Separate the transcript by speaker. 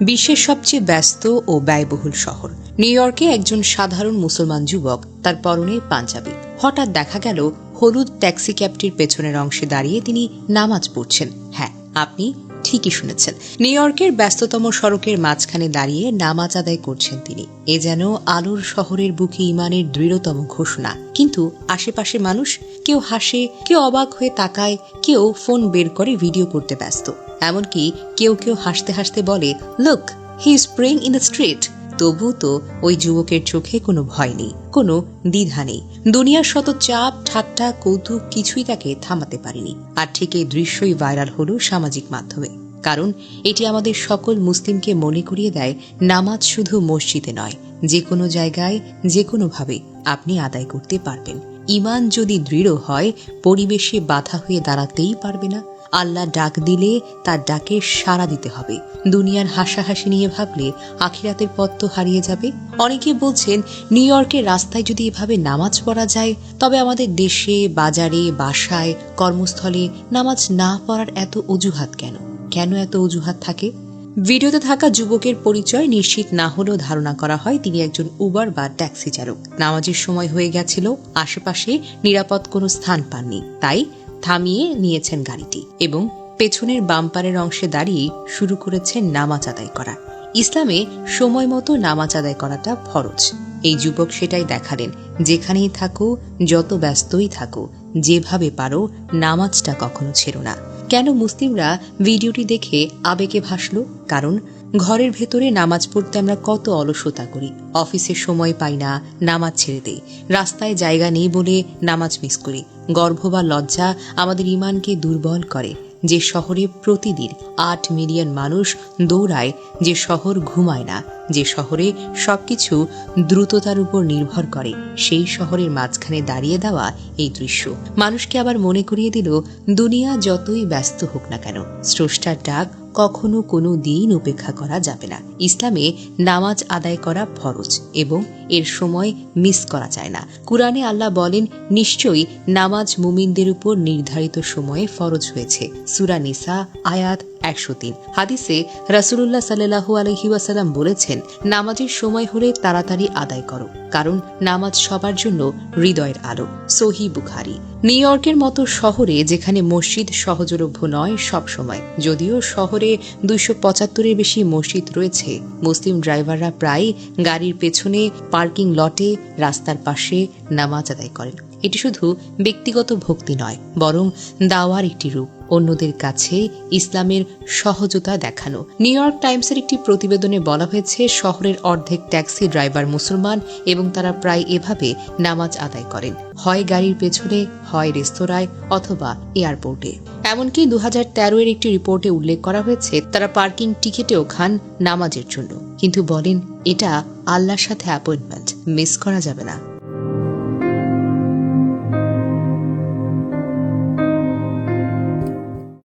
Speaker 1: বিশ্বের সবচেয়ে ব্যস্ত ও ব্যয়বহুল শহর। নিউ ইয়র্কে একজন সাধারণ মুসলমান যুবক তার পরনে পাঞ্জাবি। হঠাৎ দেখা গেল, হলুদ ট্যাক্সি ক্যাবটির পেছনের অংশে দাঁড়িয়ে তিনি নামাজ পড়ছেন। হ্যাঁ আপনি ঠিকই শুনেছেন। নিউ ইয়র্কের ব্যস্ততম সড়কের মাঝখানে দাঁড়িয়ে নামাজ আদায় করছেন তিনি। এ যেন আলোর শহরের বুকে ইমানের দৃঢ়তম ঘোষণা। কিন্তু আশেপাশে মানুষ কেউ হাসে, কেউ অবাক হয়ে তাকায়, কেউ ফোন বের করে ভিডিও করতে ব্যস্ত। এমনকি কেউ কেউ হাসতে হাসতে বলে look he praying in the street তবু তো ওই যুবকের চোখে কোনো ভয় নেই, কোনো দ্বিধা নেই। দুনিয়ার শত চাপ, ঠাট্টা, কৌতুক কিছুই তাকে থামাতে পারেনি। আর ঠিক এই দৃশ্যই ভাইরাল হলো সামাজিক মাধ্যমে। কারণ এটি আমাদের সকল মুসলিমকে মনে করিয়ে দেয়, নামাজ শুধু মসজিদে নয়, যে কোনো জায়গায়, যে কোনোভাবে আপনি আদায় করতে পারবেন। ইমান যদি দৃঢ় হয়, পরিবেশে বাধা হয়ে দাঁড়াতেই পারবে না। আল্লাহ ডাক দিলে তার ডাকে সাড়া দিতে হবে। দুনিয়ার হাসাহাসি নিয়ে ভাবলে আখিরাতের পথ তো হারিয়ে যাবে। অনেকে বলছেন, নিউ ইয়র্কের রাস্তায় যদি এভাবে নামাজ পড়া যায়, তবে আমাদের দেশে, বাজারে, বাসায়, কর্মস্থলে নামাজ না পড়ার এত অজুহাত কেন? কেন এত অজুহাত থাকে? ভিডিওতে থাকা যুবকের পরিচয় নিশ্চিত না হলেও ধারণা করা হয় তিনি একজন উবার বা ট্যাক্সি চালক। নামাজের সময় হয়ে গেছিল, আশেপাশে নিরাপদ কোনো স্থান পাননি। তাই থামিয়ে নিয়েছেন গাড়িটি এবং পেছনের বাম্পারের অংশে দাঁড়িয়ে শুরু করেছেন নামাজ আদায় করা। ইসলামে সময় মতো নামাজ আদায় করাটা ফরজ। এই যুবক সেটাই দেখালেন, যেখানেই থাকো, যত ব্যস্তই থাকো, যেভাবে পারো, নামাজটা কখনো ছেড়ো না। কেন মুসলিমরা ভিডিওটি দেখে আবেগে ভাসল? কারণ ঘরের ভেতরে নামাজ পড়তে আমরা কত অলসতা করি। অফিসের সময় পাই না, নামাজ ছেড়ে দেই। রাস্তায় জায়গা নেই বলে নামাজ মিস করি। গর্ভ বা লজ্জা আমাদের ইমানকে দুর্বল করে। যে শহরে প্রতিদিন আট মিলিয়ন মানুষ দৌড়ায়, যে শহর ঘুমায় না, যে শহরে সবকিছু দ্রুততার উপর নির্ভর করে, সেই শহরের মাঝখানে দাঁড়িয়ে দেওয়া এই দৃশ্য। মানুষকে আবার মনে করিয়ে দিল, দুনিয়া যতই ব্যস্ত হোক না কেন, স্রষ্টার ডাক কখনো কোনো দিন উপেক্ষা করা যাবে না। ইসলামে নামাজ আদায় করা ফরজ এবং এর সময় মিস করা যায় না। কুরআনে আল্লাহ বলেন, নিশ্চয়ই নামাজ মুমিনদের উপর নির্ধারিত সময়ে ফরজ হয়েছে। সুরা নিসা, আয়াত একশো তিন। হাদিসে রাসুলুল্লাহ সাল্লাহু আলহি ওয়াসাল্লাম বলেছেন, নামাজের সময় হলে তাড়াতাড়ি আদায় করো, কারণ নামাজ সবার জন্য হৃদয়ের আলো। সহি বুখারি। নিউ ইয়র্কের মতো শহরে যেখানে মসজিদ সহজলভ্য নয় সব সময়, যদিও শহরে দুইশো পঁচাত্তরের বেশি মসজিদ রয়েছে, মুসলিম ড্রাইভাররা প্রায় গাড়ির পেছনে পার্কিং লটে রাস্তার পাশে নামাজ আদায় করেন। এটি শুধু ব্যক্তিগত ভক্তি নয়, বরং দাওয়ার একটি রূপ। অন্যদের কাছে ইসলামের সহজতা দেখানো। নিউ ইয়র্ক টাইমসের একটি প্রতিবেদনে বলা হয়েছে, শহরের অর্ধেক ট্যাক্সি ড্রাইভার মুসলমান এবং তারা প্রায় এভাবে নামাজ আদায় করেন। হয় গাড়ির পেছনে, হয় রেস্তোরাঁয় অথবা এয়ারপোর্টে। এমনকি দু হাজার তেরো এর একটি রিপোর্টে উল্লেখ করা হয়েছে, তারা পার্কিং টিকিটেও খান নামাজের জন্য। কিন্তু বলেন, এটা আল্লাহর সাথে অ্যাপয়েন্টমেন্ট। মিস করা যাবে না।